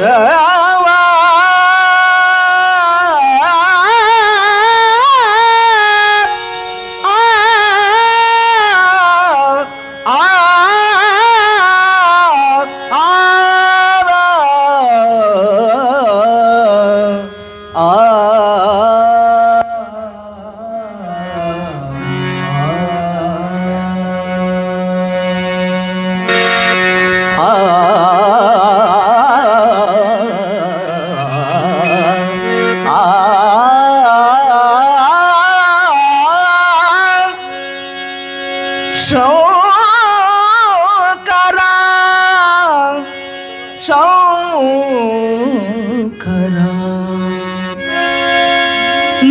Yeah.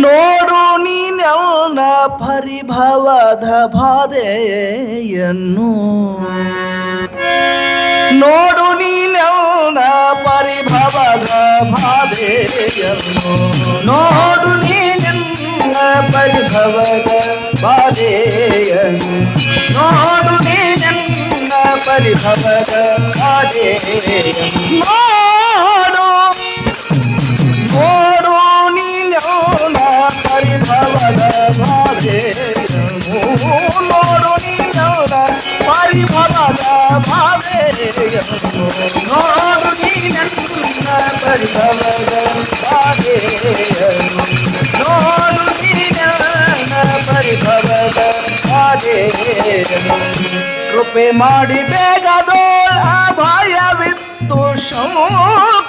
ನೋಡು ನೀನ ಪರಿಭವದ ಬಾಧೆಯನ್ನು. ನೋಡು ನೀನ ಪರಿಭವದ ಬಾಧೆಯನ್ನು. ನೋಡು ನೀನ ಪರಿಭವದ ಬಾಧೆಯನ್ನು. ನೋಡು ನೀನ ಪರಿಭವದ ಬಾಧೆಯನ್ನು. ನೋಡು ಕೃಪೆ ಮಾಡಿ ಬೇಗದೋಳ ಭಯವಿತ್ತು ಶಂಕರ ಕೃಪೆ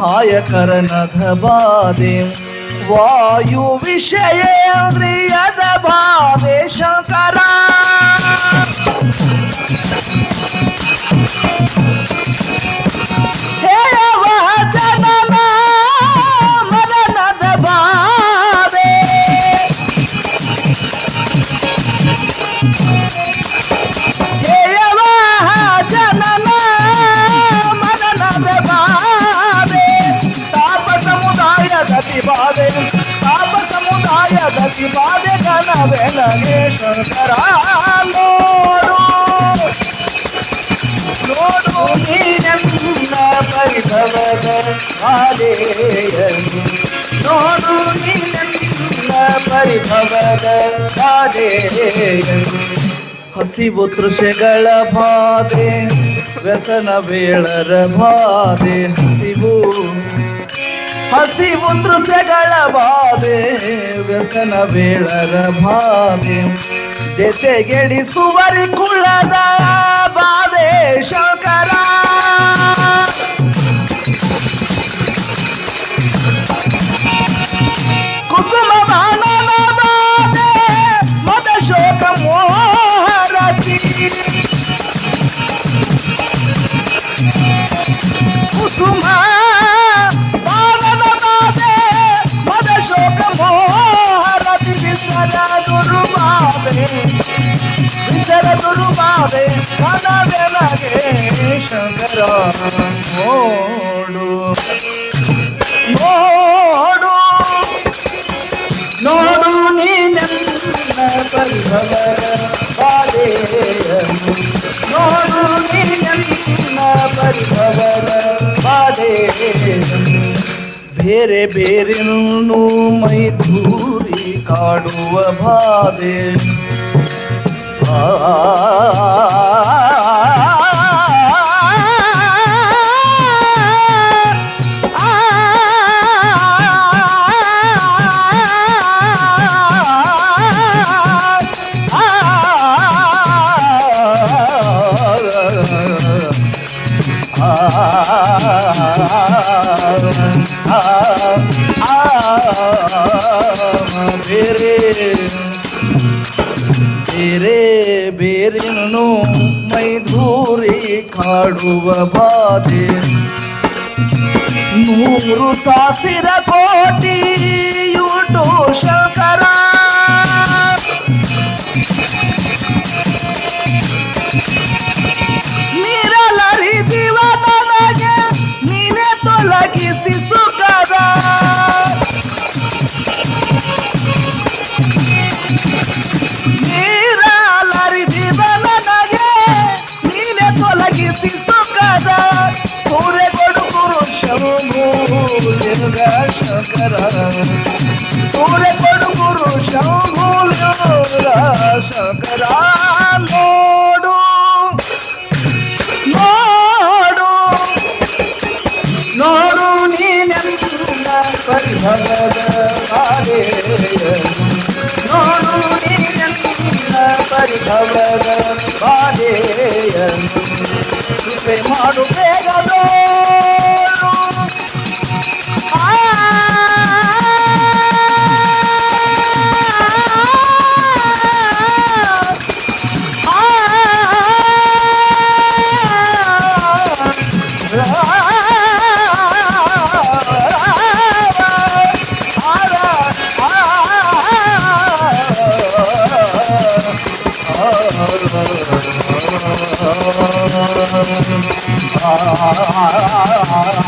सहाय करणधबादे वायुविषयेन्द्रियद बाधे शङ्करा Thank you. ಬಾಧೆ ಗಣವೆನಗೆ ಶಂಕರ ನೋಡು ನೋಡು ನೀನೆಲ್ಲ ಪರಿಭವದ ಬಾಧೆಯನ್ನು ನೋಡು ನೀನೆಲ್ಲ ಪರಿಭವದ ಬಾಧೆಯನ್ನು ಹಸಿವು ತೃಷೆಗಳ ಬಾಧೆ ವ್ಯಸನ ಬೇಳರ ಬಾಧೆ ಹಸಿವು ಹಸಿವು ತೃಷೆಗಳ ಬಾಧೆ ವ್ಯಸನ ಬೇಳರ ಬಾಧೆ. ದೆಸೆಗೆಡಿಸುವರಿ ಕುಳದ ಶಂಕರ ನೋಡು ನೋಡು ನೋಡು ನೀನ ನೋಡು ನೀನ ಬೇರೆ ಬೇರೆನ್ನು ಮೈ ದೂರಿ ಕಾಡುವ ಬಾಧೆ. ಆ ಬೇರೆ ಬೇರೆ ಬೇರೆನು ಮೈದೂರಿ ಕಾಡುವ ಬಾಧೆ ನೂರು ಸಾವಿರ ಕೋಟಿ ಯುಟು ಶಂಕರ ಶಂಕರ ಸೂರ್ಯ ಕೊಡುಗುರು ಶಂಭೂಲಿಂಗ ಶಂಕರ ನೋಡು ನೋಡು ನೋಡು ನೀನೆಲ್ಲ ಪರಿಭವದ ಬಾಧೆಯನ್ನು ನೋಡು ನೀನೆಲ್ಲ ಪರಿಭವದ ಬಾಧೆಯನ್ನು ಕೃಪೆ ಮಾಡು ಬೇಗ Ah, ah, ah, ah, ah.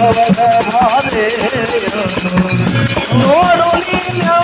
হরে নরলীলা